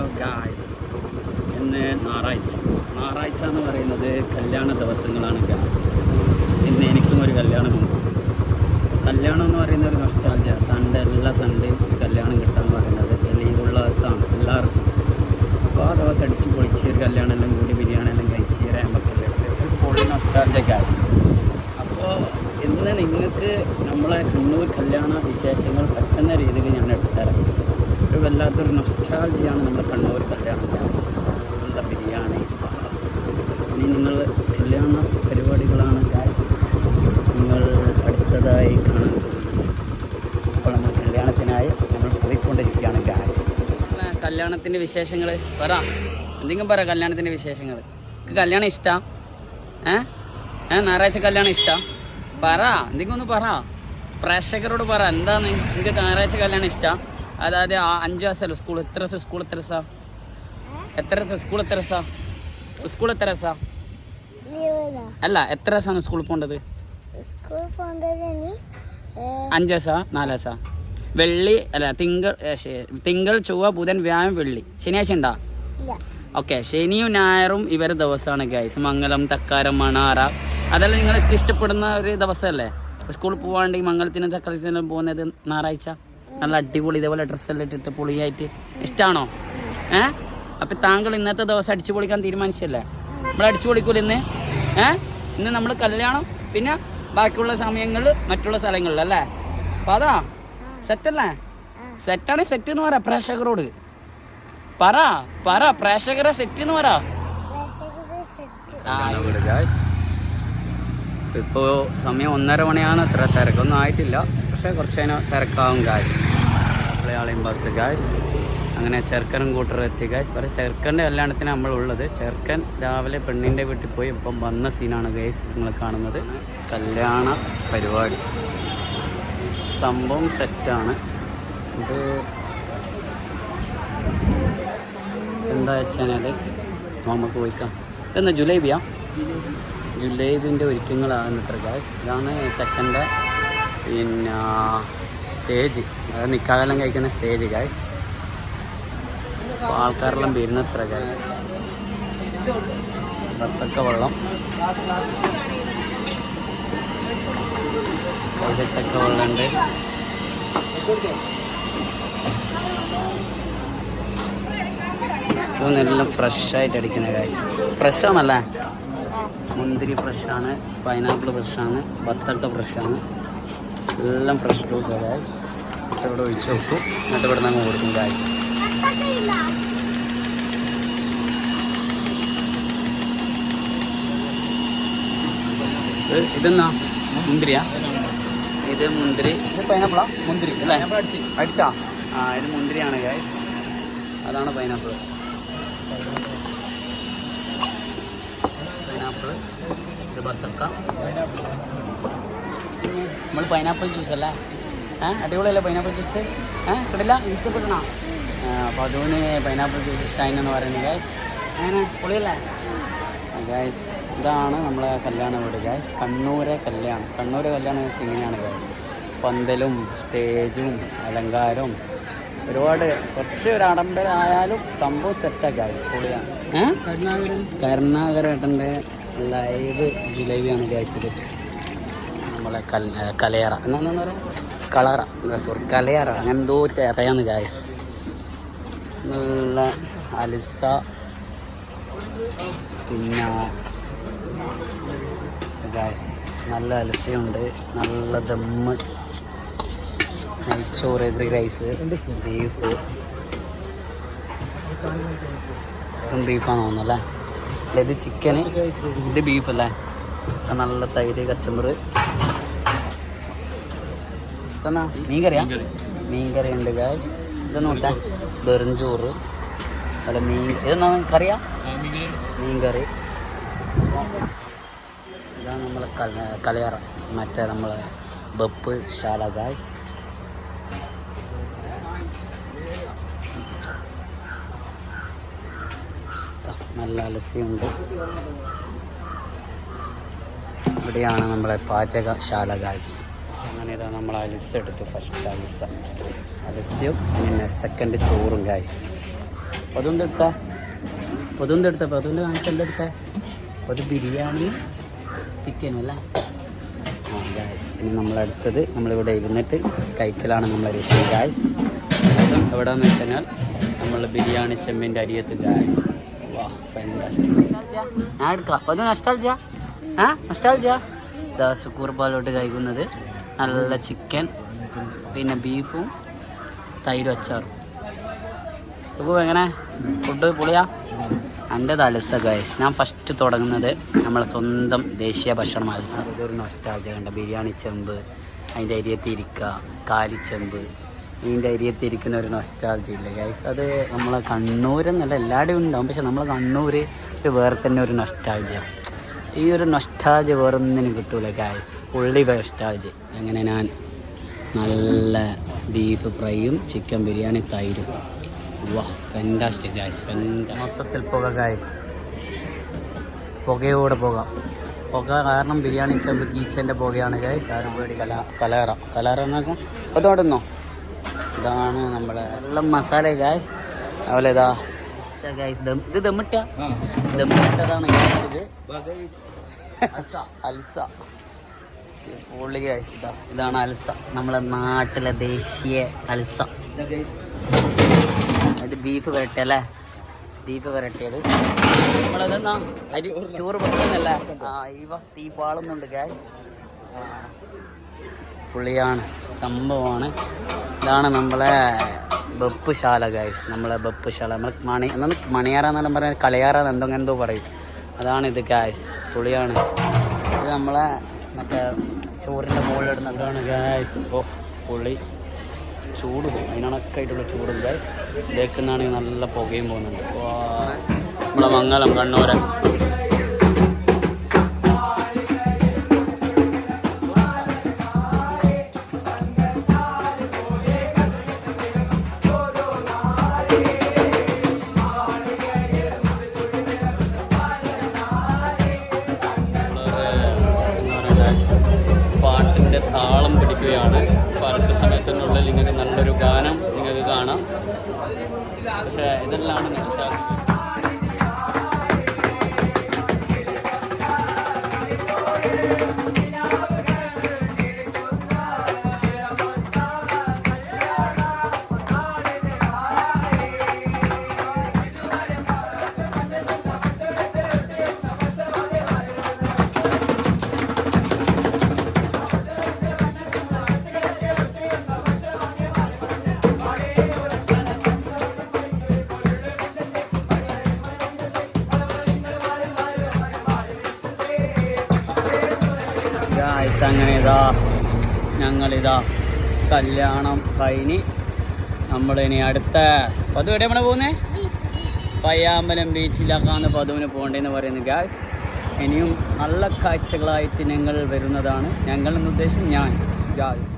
Hello guys ഇന്ന് ഞായറാഴ്ച. ഞായറാഴ്ച എന്ന് പറയുന്നത് കല്യാണ ദിവസങ്ങളാണ് ഗായ്സ് ഇന്ന് എനിക്കും ഒരു കല്യാണമുണ്ട്. കല്യാണം എന്ന് പറയുന്ന ഒരു നഷ്ടാജ സൺഡേ എല്ലാ സൺഡേയും ഒരു കല്യാണം കിട്ടുക എന്ന് പറയുന്നത് ലീവുള്ള ദിവസമാണ് എല്ലാവർക്കും. അപ്പോൾ ആ ദിവസം അടിച്ച് പൊളിച്ച് ഒരു കല്യാണം എല്ലാം കൂടി ബിരിയാണി എല്ലാം കഴിച്ച് രാമ്പക്കല്ലേ ഒരു പൊളി നഷ്ടാജ ഗായ്സ് അപ്പോൾ ഇന്ന് നിങ്ങൾക്ക് നമ്മളെ കണ്ണൂർ കല്യാണ വിശേഷങ്ങൾ പറ്റുന്ന രീതിയിൽ ഞാൻ എടുത്തുതരാം ഒരു വല്ലാത്തൊരു നൊസ്റ്റാൾജിയാണ് നമ്മുടെ കണ്ണൂർ കല്യാണം. ഗായ്സ് എന്താ ബിരിയാണി? ഇനി നിങ്ങൾ കല്യാണ പരിപാടികളാണ് നിങ്ങൾ അടുത്തതായി കാണാൻ അപ്പോൾ നമ്മൾ കല്യാണത്തിനായി നമ്മൾ പോയിക്കൊണ്ടിരിക്കുകയാണ് ഗായ്സ് കല്യാണത്തിന്റെ വിശേഷങ്ങൾ പറ. എന്തെങ്കിലും പറ കല്യാണത്തിന്റെ വിശേഷങ്ങൾ കല്യാണം ഇഷ്ടാ? ഏ? ഏ ഞായറാഴ്ച കല്യാണം ഇഷ്ടാ? പറ. എന്തെങ്കിലും ഒന്ന് പറ. പ്രേക്ഷകരോട് പറ. എന്താണ് നിങ്ങൾക്ക് ഞായറാഴ്ച കല്യാണം ഇഷ്ടാ? അതായത് അഞ്ച് വയസ്സല്ലോ സ്കൂൾ? എത്ര ദിവസം സ്കൂൾ എത്ര ദിവസം? എത്ര ദിവസം സ്കൂൾ എത്ര ദിവസം? സ്കൂൾ എത്ര ദിവസം? അല്ല എത്ര ദിവസമാണ് സ്കൂളിൽ പോകേണ്ടത്? അഞ്ച് ദിവസം? നാല് ദിവസം? വെള്ളി അല്ല തിങ്കൾ തിങ്കൾ ചൊവ്വ ബുധൻ വ്യാഴം വെള്ളി. ശനിയാഴ്ച ഉണ്ടോ? ഓക്കെ ശനിയും ഞായറും ഇവരെ ദിവസമാണ് ഗൈസ് മംഗലം തക്കാരം മണാറ. അതെല്ലാം നിങ്ങൾക്ക് ഇഷ്ടപ്പെടുന്ന ഒരു ദിവസമല്ലേ സ്കൂളിൽ പോവാണ്ട് ഈ മംഗലത്തിനും തക്കാളത്തിനും പോകുന്നത് ഞായറാഴ്ച? നല്ല അടിപൊളി ഇതേപോലെ ഡ്രസ്സെല്ലാം ഇട്ടിട്ട് പൊളിയായിട്ട്. ഇഷ്ടമാണോ ഏ? അപ്പം താങ്കൾ ഇന്നത്തെ ദിവസം അടിച്ചു പൊളിക്കാൻ തീരുമാനിച്ചല്ലേ? നമ്മൾ അടിച്ചു പൊളിക്കൂല ഇന്ന്? ഏ? ഇന്ന് നമ്മൾ കല്യാണം പിന്നെ ബാക്കിയുള്ള സമയങ്ങളിൽ മറ്റുള്ള സ്ഥലങ്ങളിൽ അല്ലേ? അപ്പം അതാ സെറ്റല്ലേ സെറ്റാണ് സെറ്റ് എന്ന് പറയാം പ്രേക്ഷകരോട്. പറ പറ പ്രേക്ഷകരെ സെറ്റ് എന്ന് പറ. ഇപ്പോ സമയം ഒന്നര മണിയാണ് അത്ര തിരക്കൊന്നും ആയിട്ടില്ല. പക്ഷേ കുറച്ച് കഴിഞ്ഞാൽ തിരക്കാവും ഗായ്സ് മലയാളിയും ബസ് ഗായ്സ് അങ്ങനെ ചെറുക്കനും കൂട്ടറും എത്തി ഗായ്സ് പക്ഷേ ചെറുക്കന്റെ കല്യാണത്തിന് നമ്മളുള്ളത്. ചെറുക്കൻ രാവിലെ പെണ്ണിന്റെ വീട്ടിൽ പോയി ഇപ്പം വന്ന സീനാണ് ഗൈസ് നിങ്ങൾ കാണുന്നത്. കല്യാണ പരിപാടി. സംഭവം സെറ്റാണ് ഇത് എന്താ വെച്ചാൽ നമുക്ക് പോയിക്കാം. ഇതെന്താ ജുലേബിയാ? ജുലേബിന്റെ ഒരുക്കങ്ങളാണ് ഇത്ര ഇതാണ് ചെക്കന്റെ പിന്നെ സ്റ്റേജ്. അതായത് നിക്കാതെല്ലാം കഴിക്കുന്ന സ്റ്റേജ് ഗായ്സ് അപ്പോൾ ആൾക്കാരെല്ലാം വരുന്ന ഇത്ര ഗായ്സ് വത്തക്ക വെള്ളം. ചക്ക വെള്ളമുണ്ട്. ഇതൊന്നെല്ലാം ഫ്രഷായിട്ട് അടിക്കുന്ന കാര്യം ഫ്രഷാണല്ലേ മുന്തിരി ഫ്രഷാണ് പൈനാപ്പിൾ ഫ്രഷാണ് ബത്തക്ക ഫ്രഷാണ് എല്ലാം ഫ്രഷ് ജ്യൂസ് ഗായ്സ് ഇവിടെ ഒഴിച്ച് വെക്കും എന്നിട്ട് ഇവിടെ നിന്ന് കൊടുക്കും ഗായ്സ് ഇതെന്നാ? മുന്തിരിയാ? ഇത് മുന്തിരി. ഇത് പൈനാപ്പിളാ മുന്തിരി അല്ലേ? അടിച്ചാ. ആ ഇത് മുന്തിരിയാണ് ഗായ്സ് അതാണ് പൈനാപ്പിൾ പൈനാപ്പിൾ ഇത് ബത്തക്ക. നമ്മൾ പൈനാപ്പിൾ ജ്യൂസ് അല്ലേ? ഏ അടിപൊളിയല്ലേ പൈനാപ്പിൾ ജ്യൂസ് ഏ കിട്ടില്ല ഇഷ്ടപ്പെടണോ അപ്പോൾ അതുകൊണ്ട് പൈനാപ്പിൾ ജ്യൂസ് ഇഷ്ടമായിന്ന് പറയുന്നത് ഗായ്സ് അങ്ങനെ പൊളിയല്ലേ? ഗായ്സ് ഇതാണ് നമ്മളെ കല്യാണ വീട് ഗായ്സ് കണ്ണൂരെ കല്യാണം. കണ്ണൂരെ കല്യാണം വെച്ച് ഇങ്ങനെയാണ് ഗായ്സ് പന്തലും സ്റ്റേജും അലങ്കാരവും ഒരുപാട് കുറച്ച് ഒരു ആഡംബരമായാലും സംഭവം സെറ്റാണ് ഗായ്സ് പൊളിയാണ്. കരുണാകരൻ. കരുണാകരേട്ടന്റെ ലൈവ് ജിലേബിയാണ് ഗായ്സ് ഇത്. നമ്മളെ കൽ കലയറ എന്നാന്ന് പറയുക കളറ. സോറി കലയറ അങ്ങനെ എന്തോ ഒരു കയറയാണ് ഗായസ് നല്ല അലിസ. പിന്നെ ഗായസ് നല്ല അലസയുണ്ട്. നല്ല ദമ്മ്. നെയ്ച്ചോറ് ഗ്രീ റൈസ് ബീഫ്. ഇതും ബീഫാന്ന് തോന്നുന്നല്ലേ ഇത് ചിക്കന് ഇത് ബീഫ് അല്ലേ? നല്ല തൈര് കച്ചമ്പറ് ഇതെന്നാ? മീൻ കറിയാ മീൻ കറി ഉണ്ട് ഗായ്സ് ഇതൊന്നും വെറുംചോറ് അല്ല മീൻ ഇതെന്നാ കറിയാ? മീൻ കറി ഇതാണ് നമ്മളെ കല- കലയറ. മറ്റേ നമ്മളെ ബപ്പ് ശാല ഗായ്സ് നല്ല അലസിയുണ്ട്. ഇവിടെയാണ് നമ്മളെ പാചകശാല ഗായ്സ് ഇതാ നമ്മൾ അലിസ എടുത്തു. ഫസ്റ്റ് അലിസ അലസ്യം പിന്നെ സെക്കൻഡ് ചോറും ഗായ്സ് പതുന്ത് എടുത്ത. പതുന്ത് എടുത്ത പതുന്ത് കാണിച്ച എടുത്ത? ഒരു ബിരിയാണി ചിക്കനും അല്ല? ഗായ്സ് ഇനി നമ്മളടുത്തത് നമ്മളിവിടെ ഇരുന്നിട്ട് കഴിക്കലാണ് നമ്മളെ ലക്ഷ്യം ഗ്യാസ് അതും എവിടെയെന്ന് വെച്ച് കഴിഞ്ഞാൽ നമ്മൾ ബിരിയാണി ചെമ്മിന്റെ അരിയത്ത് ഗ്യാസ് വാ ഞാൻ എടുക്കാം. അത് നഷ്ടാൽജ ആ നഷ്ടാൽജ ജാ സുക്കൂർ പാലോട്ട് കഴിക്കുന്നത്. നല്ല ചിക്കൻ പിന്നെ ബീഫും തൈരും അച്ചാറും. സുഖം എങ്ങനെ? ഫുഡ് പൊളിയാ? എന്റെ അലസ ഗൈസ് ഞാൻ ഫസ്റ്റ് തുടങ്ങുന്നത് നമ്മളെ സ്വന്തം ദേശീയ ഭക്ഷണം അലസ ഇതൊരു നൊസ്റ്റാൾജ കണ്ട ബിരിയാണി ചെമ്പ് അതിന്റെ അരിയത്തിരിക്കുക കാലിച്ചെമ്പ് ഇതിന്റെ അരിയത്തിരിക്കുന്ന ഒരു നൊസ്റ്റാൾജ ഇല്ല ഗൈസ് അത് നമ്മളെ കണ്ണൂരെന്നല്ല എല്ലാവരും ഉണ്ടാവും. പക്ഷെ നമ്മളെ കണ്ണൂർ ഒരു വേറെ തന്നെ ഒരു നൊസ്റ്റാൾജ ഈ ഒരു നൊസ്റ്റാജ് വേറൊന്നിനും കിട്ടൂല ഗായ്സ് ഉള്ളി നൊസ്റ്റാജ് അങ്ങനെ ഞാൻ നല്ല ബീഫ് ഫ്രൈയും ചിക്കൻ ബിരിയാണി തൈരും. വാ ഫെന്റാസ്റ്റിക് ഗായ്സ് മൊത്തത്തിൽ പുക ഗായ്സ് പുകയോടെ പുക. പുക കാരണം ബിരിയാണി ചെമ്പ് കീച്ചന്റെ പുകയാണ് ഗായ്സ് ആരും പേടി കല കലാറ കലാറ എന്ന് അതോടുന്നോ ഇതാണ് നമ്മുടെ എല്ലാം മസാല ഗായ്സ് അതുപോലെ ഇതാ ഗായ്സ് ദം ഇത് ദമ്മിട്ട. ദമ്മിട്ടതാണ് ഗായ്സ് ഇത്. അൽസ പൊള്ളി ഗായ്സ് ഇതാ ഇതാണ് അൽസ. നമ്മളെ നാട്ടിലെ ദേശീയ അൽസ. ഇത് ബീഫ് വരട്ടെ അല്ലേ? ബീഫ് വരട്ടിയത്. നമ്മളതെന്നാ അരി ചോറ് വെക്കുന്നല്ല ആ ഇവ തീ പാളുന്നുണ്ട് ഗ്യാസ് പുള്ളിയാണ് സംഭവമാണ്. ഇതാണ് നമ്മളെ വെപ്പുശാല ഗായ്സ് നമ്മളെ ബപ്പ് ശാല. നമ്മൾ മണി എന്നാണ് മണിയാറ പറയാം പറയുന്നത് കളയാറ എന്തോ എന്തോ പറയും. അതാണ് ഇത് ഗായ്സ് പുളിയാണ്. ഇത് നമ്മളെ മറ്റേ ചോറിന്റെ മുകളിലിടുന്ന ഇതാണ് ഗായ്സ് ഓ പുളി. ചൂട്. പോകും അതിനണക്കായിട്ടുള്ള ചൂടും ഗായ്സ് ഇതേക്കുന്നാണെങ്കിൽ നല്ല പുകയും പോകുന്നുണ്ട്. നമ്മളെ മംഗലം കണ്ണൂരൻ താളം പിടിക്കുകയാണ്. പാട്ട് സമയത്തിനുള്ളിൽ നിങ്ങൾക്ക് നല്ലൊരു ഗാനം നിങ്ങൾക്ക് കാണാം. പക്ഷേ ഇതെല്ലാം നിഷ്ഠ അങ്ങനെ ഇതാ ഞങ്ങളിതാ കല്യാണം കഴിഞ്ഞ് നമ്മളിനി അടുത്ത പതു എവിടെ നമ്മൾ പോകുന്നേ പയ്യാമ്പലം ബീച്ചിലാക്കാന്ന് പതുവിന് പോകേണ്ടതെന്ന് പറയുന്നു ഗ്യാസ് ഇനിയും നല്ല കാഴ്ചകളായിട്ട് ഞങ്ങൾ വരുന്നതാണ്. ഞങ്ങൾ ഉദ്ദേശം ഞാൻ ഗായ്സ്